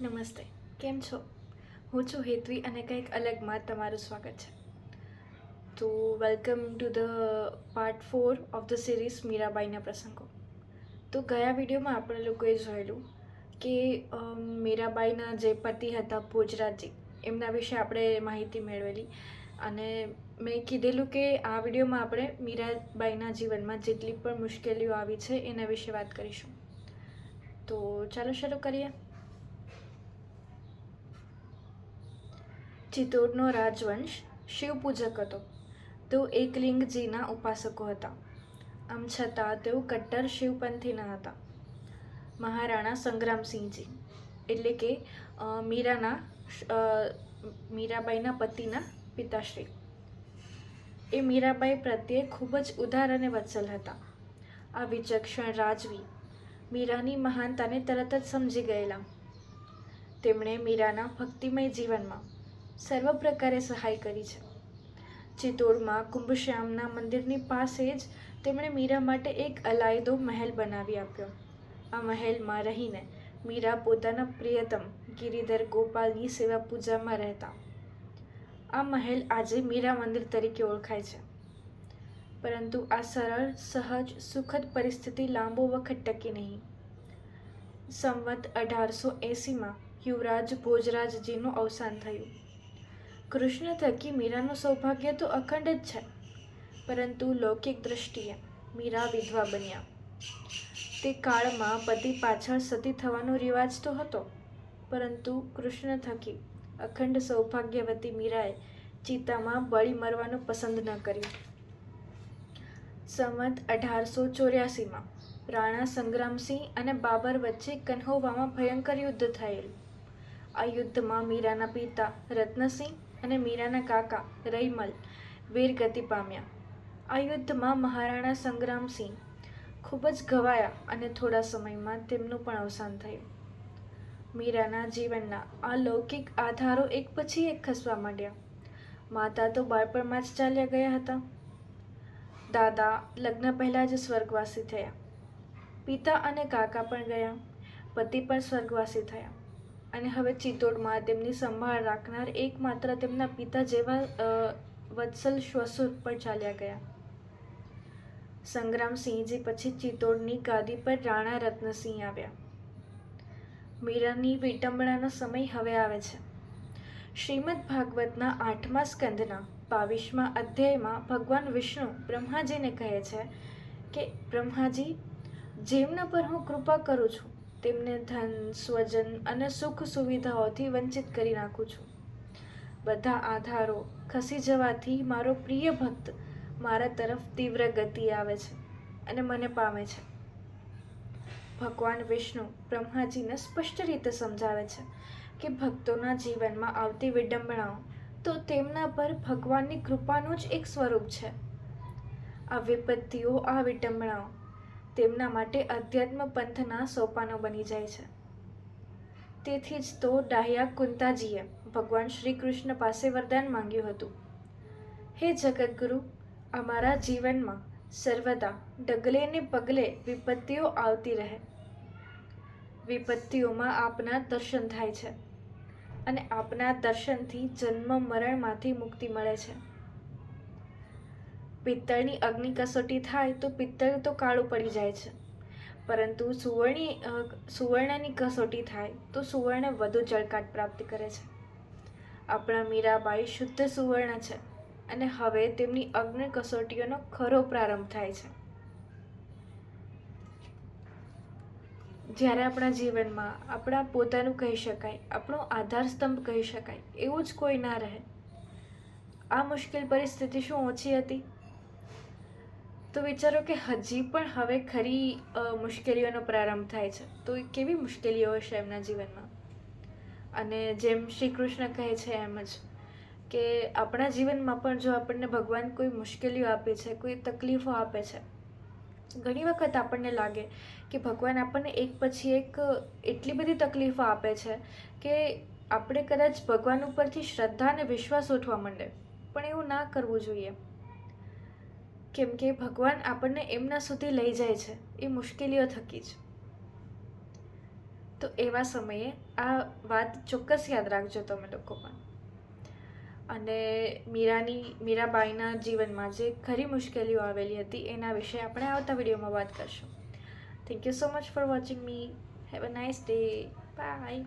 નમસ્તે. કેમ છો? હું છું હેતવી અને કંઈક અલગમાં તમારું સ્વાગત છે. તો welcome to the part four of the series મીરાબાઈના પ્રસંગો. તો ગયા વિડીયોમાં આપણે લોકોએ જોયેલું કે મીરાબાઈના જે પતિ હતા ભોજરાજી, એમના વિશે આપણે માહિતી મેળવેલી. અને મેં કીધેલું કે આ વિડીયોમાં આપણે મીરાબાઈના જીવનમાં જેટલી પણ મુશ્કેલીઓ આવી છે એના વિશે વાત કરીશું. તો ચાલો શરૂ કરીએ. ચિત્તોડનો રાજવંશ શિવપૂજક હતો. તેઓ એકલિંગજીના ઉપાસકો હતા. આમ છતાં તેઓ કટ્ટર શિવપંથીના હતા. મહારાણા સંગ્રામસિંહજી એટલે કે મીરાના મીરાબાઈના પતિના પિતાશ્રી. એ મીરાબાઈ પ્રત્યે ખૂબ જ ઉદાર અને વત્સલ હતા. આ વિચક્ષણ રાજવી મીરાની મહાનતાને તરત જ સમજી ગયેલા. તેમણે મીરાના ભક્તિમય જીવનમાં સર્વ પ્રકારે સહાય કરી છે. ચિત્તોડમાં, કુંભશ્યામના મંદિરની પાસે જ તેમણે મીરા માટે એક અલાયદો મહેલ બનાવી આપ્યો. આ મહેલમાં રહીને મીરા પોતાના પ્રિયતમ ગિરિધર ગોપાલની સેવા પૂજામાં રહેતા. આ મહેલ આજે મીરા મંદિર તરીકે ઓળખાય છે. પરંતુ આ સરળ, સહજ, સુખદ પરિસ્થિતિ લાંબો વખત ટકી નહીં. સંવત અઢારસો એંસીમાં યુવરાજ ભોજરાજજીનું અવસાન થયું. કૃષ્ણ થકી મીરાનું સૌભાગ્ય તો અખંડ જ છે. પરંતુ લૌકિક દૃષ્ટિએ મીરા વિધવા બન્યા. તે કાળમાં પતિ પાછળ સતી થવાનો રિવાજ તો હતો. પરંતુ કૃષ્ણ થકી અખંડ સૌભાગ્યવતી મીરાએ ચિતામાં બળી મરવાનું પસંદ ન કર્યું. સંમત અઢારસો ચોર્યાસીમાં રાણા સંગ્રામસિંહ અને બાબર વચ્ચે કન્હોવામાં ભયંકર યુદ્ધ થયેલું. આ યુદ્ધમાં મીરાના પિતા રત્નસિંહ અને મીરાના કાકા રૈમલ વીરગતિ પામ્યા. આ યુદ્ધમાં મહારાણા સંગ્રામસિંહ ખૂબ જ ઘવાયા અને થોડા સમયમાં તેમનું પણ અવસાન થયું. મીરાના જીવનના અલૌકિક આધારો એક પછી એક ખસવા માંડ્યા. માતા તો બાળપણમાં જ ચાલ્યા ગયા હતા. દાદા લગ્ન પહેલાં જ સ્વર્ગવાસી થયા. પિતા અને કાકા પણ ગયા. પતિ પણ સ્વર્ગવાસી થયા. અને હવે ચિત્તોડમાં તેમની સંભાળ રાખનાર એકમાત્ર તેમના પિતા જેવા વત્સલ શ્વસુર પણ ચાલ્યા ગયા. સંગ્રામસિંહજી પછી ચિત્તોડની ગાદી પર રાણા રત્નસિંહ આવ્યા. મીરાની વિટંબણાનો સમય હવે આવે છે. શ્રીમદ ભાગવતના આઠમા સ્કંદના બાવીસમાં અધ્યાયમાં ભગવાન વિષ્ણુ બ્રહ્માજીને કહે છે કે, બ્રહ્માજી, જેમના પર હું કૃપા કરું છું તેમને ધન, સ્વજન અને સુખ સુવિધાઓથી વંચિત કરી નાખું છું. બધા આધારો ખસી જવાથી મારો પ્રિય ભક્ત મારા તરફ તીવ્ર ગતિ આવે છે અને મને પામે છે. ભગવાન વિષ્ણુ બ્રહ્માજીને સ્પષ્ટ રીતે સમજાવે છે કે ભક્તોના જીવનમાં આવતી વિડંબણાઓ તો તેમના પર ભગવાનની કૃપાનું જ એક સ્વરૂપ છે. આ વિપત્તિઓ, આ વિડંબણાઓ તેમના માટે અધ્યાત્મ પંથના સોપાનો બની જાય છે. તેથી જ તો ડાહ્યા કુંતાજીએ ભગવાન શ્રી કૃષ્ણ પાસે વરદાન માંગ્યું હતું. હે જગતગુરુ અમારા જીવનમાં સર્વદા ડગલે ને પગલે વિપત્તિઓ આવતી રહે. વિપત્તિઓમાં આપના દર્શન થાય છે અને આપના દર્શનથી જન્મ મરણમાંથી મુક્તિ મળે છે. પિત્તળની અગ્નિ કસોટી થાય તો પિત્તળ તો કાળું પડી જાય છે. પરંતુ સુવર્ણી સુવર્ણની કસોટી થાય તો સુવર્ણ વધુ જળકાટ પ્રાપ્ત કરે છે. આપણા મીરાબાઈ શુદ્ધ સુવર્ણ છે અને હવે તેમની અગ્નિ કસોટીઓનો ખરો પ્રારંભ થાય છે. જ્યારે આપણા જીવનમાં આપણા પોતાનું કહી શકાય, આપણો આધારસ્તંભ કહી શકાય, એવું જ કોઈ ના રહે. આ મુશ્કેલ પરિસ્થિતિ શું ઓછી હતી? તો વિચારો કે હજી પણ હવે ખરી મુશ્કેલીઓનો પ્રારંભ થાય છે. તો એ કેવી મુશ્કેલીઓ હશે એમના જીવનમાં? અને જેમ શ્રી કૃષ્ણ કહે છે એમ જ કે આપણા જીવનમાં પણ જો આપણને ભગવાન કોઈ મુશ્કેલીઓ આપે છે, કોઈ તકલીફો આપે છે, ઘણી વખત આપણને લાગે કે ભગવાન આપણને એક પછી એક એટલી બધી તકલીફો આપે છે કે આપણે કદાચ ભગવાન ઉપરથી શ્રદ્ધા અને વિશ્વાસ ઉઠવા માંડે. પણ એવું ના કરવું જોઈએ. કેમ કે ભગવાન આપણને એમના સુધી લઈ જાય છે. એ મુશ્કેલીઓ થકી જ. તો એવા સમયે આ વાત ચોક્કસ યાદ રાખજો તમે લોકો પણ અને મીરાની, મીરાબાઈના જીવનમાં જે ખરી મુશ્કેલીઓ આવેલી હતી, એના વિશે આપણે આવતા વિડીયોમાં વાત કરશું. Thank you so much for watching me have a nice day bye